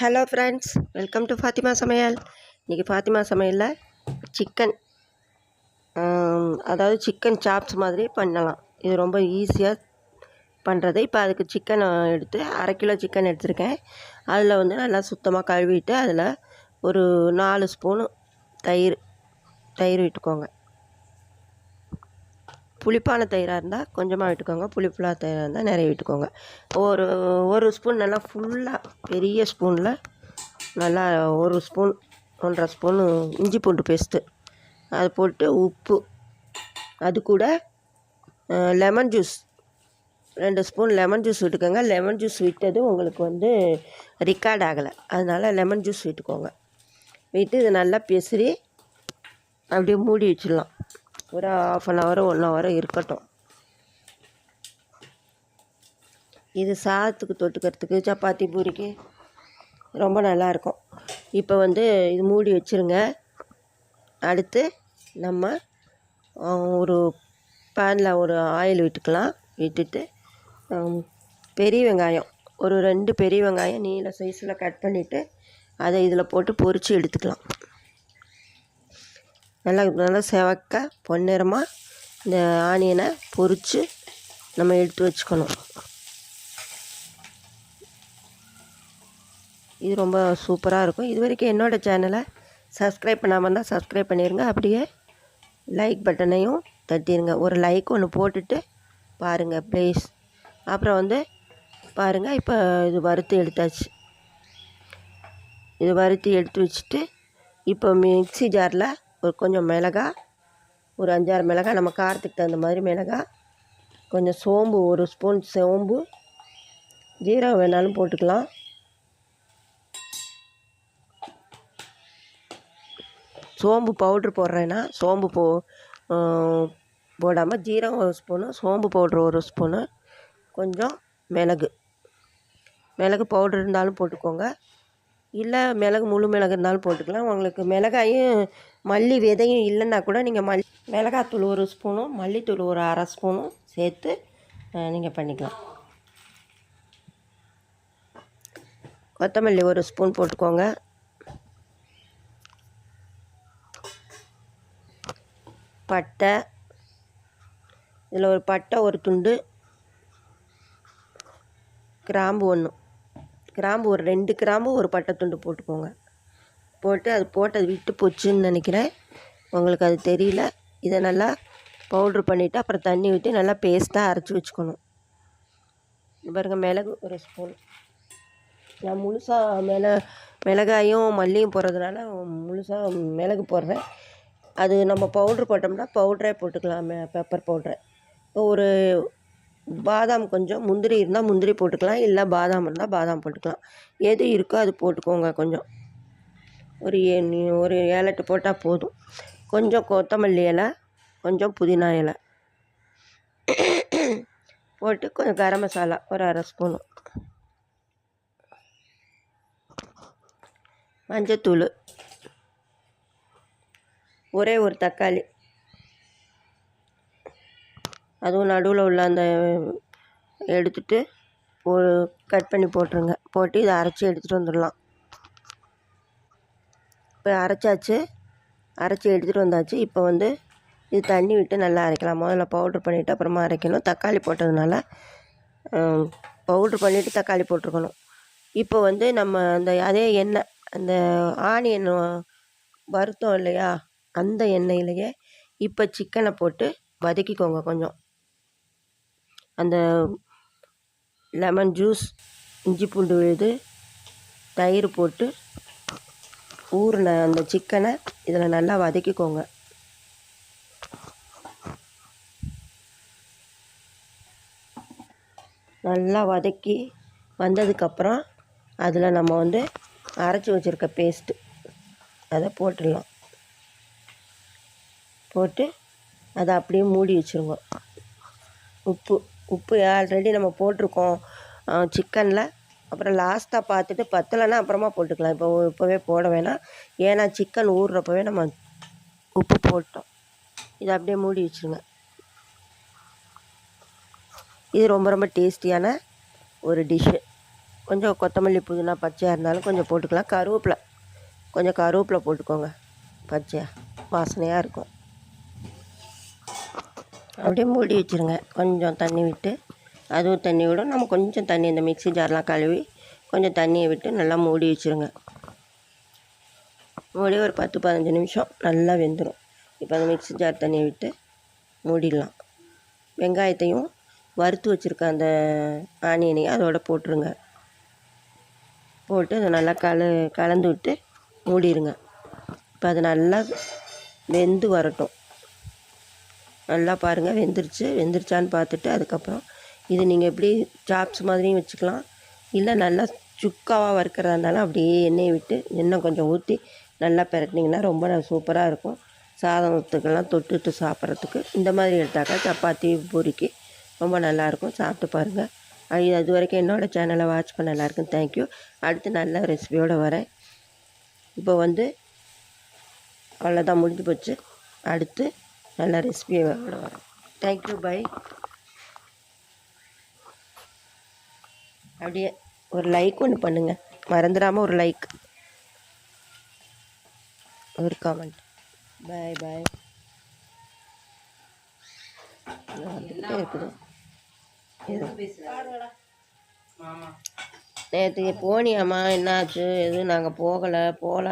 Hello friends welcome to Fatima சமையல். இன்றைக்கி ஃபாத்திமா சமையலில் சிக்கன் அதாவது சிக்கன் சாப்ஸ் மாதிரி பண்ணலாம். இது ரொம்ப ஈஸியாக பண்ணுறது இப்போ அதுக்கு சிக்கன் எடுத்து அரை கிலோ சிக்கன் எடுத்திருக்கேன். அதில் வந்து நல்லா சுத்தமாக கழுவிட்டு அதில் ஒரு நாலு ஸ்பூனு தயிர் தயிர் விட்டுக்கோங்க. புளிப்பான தயிராக இருந்தால் கொஞ்சமாக விட்டுக்கோங்க. புளிப்புலாத தயிராக இருந்தால் நிறைய விட்டுக்கோங்க. ஒரு ஒரு ஸ்பூன் நல்லா ஃபுல்லாக பெரிய ஸ்பூனில் நல்லா ஒரு ஸ்பூன் ஒன்றரை ஸ்பூன் இஞ்சி பூண்டு பேஸ்ட்டு அது போட்டு உப்பு அது கூட லெமன் ஜூஸ் ரெண்டு ஸ்பூன் லெமன் ஜூஸ் விட்டுக்கோங்க. லெமன் ஜூஸ் விட்டது உங்களுக்கு வந்து ரிக்கார்ட் ஆகலை. அதனால் லெமன் ஜூஸ் விட்டுக்கோங்க. விட்டு இது நல்லா பெசரி அப்படியே மூடி வச்சிடலாம். ஒரு half an hour one hour இருக்கட்டும். இது சாதத்துக்கு தொட்டுக்கிறதுக்கு சப்பாத்தி பூரிக்கு ரொம்ப நல்லாயிருக்கும் இப்போ வந்து இது மூடி வச்சுருங்க. அடுத்து நம்ம ஒரு பேனில் ஒரு ஆயில் விட்டுக்கலாம். விட்டுட்டு பெரிய வெங்காயம். ஒரு ரெண்டு பெரிய வெங்காயம் நீல சைஸில் கட் பண்ணிவிட்டு அதை இதில் போட்டு பொரித்து எடுத்துக்கலாம். நல்லா நல்லா செவக்க பொன்னிறமாக இந்த ஆனியனை பொறித்து நம்ம எடுத்து வச்சுக்கணும். இது ரொம்ப சூப்பராக இருக்கும். இது வரைக்கும் என்னோடய சேனலை சப்ஸ்கிரைப் பண்ணாமல் இருந்தால் சப்ஸ்கிரைப் பண்ணிடுங்க அப்படியே லைக் பட்டனையும் தட்டிடுங்க ஒரு லைக் ஒன்று போட்டுட்டு பாருங்கள் ப்ளீஸ் அப்புறம் வந்து பாருங்கள் இப்போ இது வறுத்து எடுத்தாச்சு. இது வறுத்து எடுத்து வச்சுட்டு இப்போ மிக்சி ஜாரில் ஒரு கொஞ்சம் மிளகா ஒரு அஞ்சாறு மிளகா நம்ம காரத்துக்கு தகுந்த மாதிரி மிளகா கொஞ்சம் சோம்பு ஒரு ஸ்பூன் சோம்பு ஜீரகம் வேணாலும் போட்டுக்கலாம். சோம்பு பவுட்ரு போடுறேன்னா சோம்பு போ போடாமல் ஜீரகம் ஒரு ஸ்பூனு சோம்பு பவுட்ரு ஒரு ஸ்பூனு கொஞ்சம் மிளகு. மிளகு பவுட்ரு இருந்தாலும் போட்டுக்கோங்க. இல்லை மிளகு முழு மிளகு இருந்தாலும் போட்டுக்கலாம். உங்களுக்கு மிளகாயும் மல்லி விதையும் இல்லைன்னா கூட நீங்கள் மல் மிளகாத்தூள் ஒரு ஸ்பூனும் மல்லித்தூள் ஒரு அரை ஸ்பூனும் சேர்த்து நீங்கள் பண்ணிக்கலாம். கொத்தமல்லி ஒரு ஸ்பூன் போட்டுக்கோங்க. பட்டை இதில் ஒரு பட்டை ஒரு துண்டு கிராம்பு ஒன்று கிராம்பு ஒரு ரெண்டு கிராம்பு ஒரு பட்டை துண்டு போட்டுக்கோங்க. போட்டு அது போட்டு அது விட்டு போச்சுன்னு நினைக்கிறேன். உங்களுக்கு அது தெரியல. இதை நல்லா பவுட்ரு பண்ணிவிட்டு அப்புறம் தண்ணி ஊற்றி நல்லா பேஸ்ட்டாக அரைச்சி வச்சுக்கணும். பாருங்க மிளகு ஒரு ஸ்பூன் நான் முழுசாக மிள மிளகாயும் மல்லியும் போடுறதுனால முழுசாக மிளகு போடுறேன். அது நம்ம பவுட்ரு போட்டோம்னா பவுட்ரே போட்டுக்கலாம் பெப்பர் பவுட்ரு. இப்போ ஒரு பாதாம் கொஞ்சம் முந்திரி இருந்தால் முந்திரி போட்டுக்கலாம் இல்லை பாதாம் இருந்தால் பாதாம் போட்டுக்கலாம். எது இருக்கோ அது போட்டுக்கோங்க கொஞ்சம். ஒரு ஒரு ஏழு போட்டால் போதும். கொஞ்சம் கொத்தமல்லி இலை கொஞ்சம் புதினா இலை. போட்டு கொஞ்சம் கரம் மசாலா ஒரு அரை ஸ்பூனு. மஞ்சத்தூள். ஒரே ஒரு தக்காளி. அதுவும் நடுவில் உள்ள அந்த எடுத்துட்டு ஒரு கட் பண்ணி போட்டுருங்க. போட்டு இதை அரைச்சி எடுத்துகிட்டு வந்துடலாம். இப்போ அரைச்சாச்சு. அரைச்சி எடுத்துகிட்டு வந்தாச்சு. இப்போ வந்து இது தண்ணி விட்டு நல்லா அரைக்கலாம். முதல்ல பவுட்ரு பண்ணிவிட்டு அப்புறமா அரைக்கணும். தக்காளி போட்டதுனால பவுட்ரு பண்ணிவிட்டு தக்காளி போட்டிருக்கணும். இப்போ வந்து நம்ம அந்த அதே எண்ணெய் அந்த ஆனியன் வருத்தம் இல்லையா? அந்த எண்ணெயிலேயே இப்போ சிக்கனை போட்டு வதக்கிக்கோங்க கொஞ்சம். அந்த லெமன் ஜூஸ் இஞ்சி பூண்டு விழுது தயிர் போட்டு ஊறின அந்த சிக்கனை இதில் நல்லா வதக்கிக்கோங்க. நல்லா வதக்கி வந்ததுக்கப்புறம் அதில் நம்ம வந்து அரைச்சி வச்சுருக்க பேஸ்ட்டு அதை போட்டுடலாம். போட்டு அதை அப்படியே மூடி வச்சுருவோம் உப்பு உப்பு ஆல்ரெடி நம்ம போட்டிருக்கோம். சிக்கனில் அப்புறம் லாஸ்ட்டாக பார்த்துட்டு பத்தலைன்னா அப்புறமா போட்டுக்கலாம். இப்போ இப்போவே போட வேணாம். ஏன்னா சிக்கன் ஊறுறப்பவே நம்ம உப்பு போட்டோம். இதை அப்படியே மூடி வச்சுருங்க. இது ரொம்ப ரொம்ப டேஸ்டியான ஒரு டிஷ்ஷு கொஞ்சம் கொத்தமல்லி புதினா பச்சையாக இருந்தாலும் கொஞ்சம் போட்டுக்கலாம். கருவேப்பிலை. கொஞ்சம் கருவேப்பிலை போட்டுக்கோங்க. பச்சையாக வாசனையாக இருக்கும். அப்படியே மூடி வச்சுருங்க. கொஞ்சம் தண்ணி விட்டு அதுவும் தண்ணி விடும். நம்ம கொஞ்சம் தண்ணி இந்த மிக்ஸி ஜார்லாம் கழுவி கொஞ்சம் தண்ணியை விட்டு நல்லா மூடி வச்சுருங்க. மூடி ஒரு பத்து பதினஞ்சு நிமிஷம் நல்லா வெந்துடும் இப்போ அந்த மிக்ஸி ஜார் தண்ணியை விட்டு மூடிடலாம். வெங்காயத்தையும் வறுத்து வச்சுருக்க அந்த ஆனியனையும் அதோட போட்டுருங்க. போட்டு அதை நல்லா கல கலந்து விட்டு மூடிடுங்க. இப்போ அது நல்லா வெந்து வரட்டும். நல்லா பாருங்கள் வெந்துருச்சு. வெந்துருச்சான்னு பார்த்துட்டு அதுக்கப்புறம் இது நீங்கள் எப்படி சாப்ஸ் மாதிரியும் வச்சுக்கலாம். இல்லை நல்லா சுக்காவாக வறுக்கிறதா இருந்தாலும் அப்படியே எண்ணெயை விட்டு எண்ணெய் கொஞ்சம் ஊற்றி நல்லா பிரட்டினீங்கன்னா ரொம்ப சூப்பராக இருக்கும். சாதத்துக்கெல்லாம் தொட்டுட்டு சாப்பிட்றதுக்கு. இந்த மாதிரி எடுத்தாக்கா சப்பாத்தி பூரிக்கு ரொம்ப நல்லாயிருக்கும் சாப்பிட்டு பாருங்கள் அது அது வரைக்கும் என்னோடய சேனலை வாட்ச் பண்ண நல்லாயிருக்கும் தேங்க்யூ அடுத்து நல்ல ரெசிபியோடு வரேன். இப்போ வந்து அவ்வளோதான் முடிஞ்சு போச்சு. அடுத்து நல்ல ரெசிபியோட வரேன் தேங்க்யூ பை அப்படியே ஒரு லைக் ஒன்று பண்ணுங்கள் மறந்துடாமல் ஒரு லைக் ஒரு காமெண்ட் பாய் பாய் இருக்குது. நேற்று போனியாம்மா என்னாச்சு? எதுவும் நாங்கள் போகலை. போகலாம்